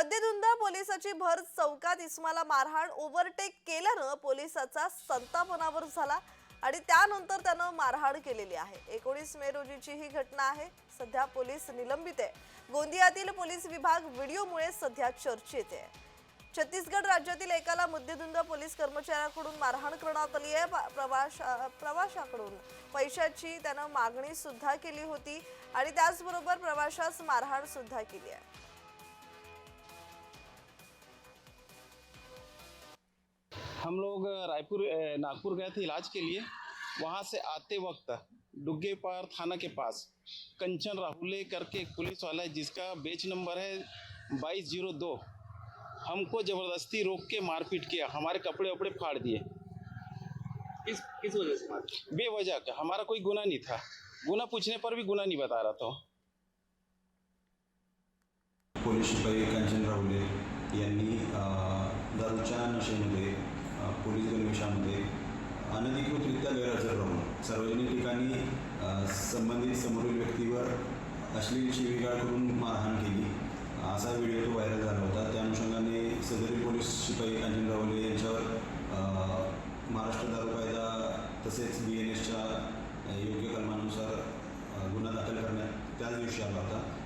मध्यधुंद पोलिसाची भर चौकात इस्माला मारहाण ओव्हरटेक केल्यानं पोलिसाचा संतापनावर झाला आणि त्यानंतर त्यानं मारहाण केलेली आहे. एकोणीस मे रोजीची ही घटना आहे. सध्या पोलीस निलंबित आहे. गोंदियातील पोलीस विभाग व्हिडिओमुळे सध्या चर्चेत आहे. छत्तीसगड राज्यातील एकाला मध्यधुंद पोलीस कर्मचाऱ्याकडून मारहाण करण्यात आली आहे. प्रवाशा प्रवाश प्रवाशाकडून पैशाची त्यानं मागणी सुद्धा केली होती आणि त्याचबरोबर प्रवाशास मारहाण सुद्धा केली आहे. हम लोग रायपुर नागपुर गए थे इलाज के लिए। वहाँ से आते वक्त डुग्गे पार थाना के पास कंचन राहुले करके एक पुलिस वाला है जिसका बेच नंबर है बाईस ज़ीरो दो। हमको ज़बरदस्ती रोक के मारपीट किया हमारे कपड़े वपड़े फाड़ दिए। किस किस वजह से मार? बेवजह का हमारा कोई गुना नहीं था। गुना पूछने पर भी गुना नहीं बता रहा था। पोलीस शिपाई कांचन राहुले यांनी दारूच्या नशेमध्ये अ, पोलीस गणवेशामध्ये अनधिकृतरित्या गैरहजर राहून सार्वजनिक ठिकाणी संबंधित समोरील व्यक्तीवर अश्लील शिवीगाळ करून मारहाण केली. असा व्हिडिओ तो व्हायरल झाला होता. त्या अनुषंगाने सदरी पोलीस शिपाई कांचन रावले यांच्यावर महाराष्ट्र दारू कायदा तसेच बी एन एसच्या योग्य कलमानुसार गुन्हा दाखल करण्यात त्याच दिवशी आला होता.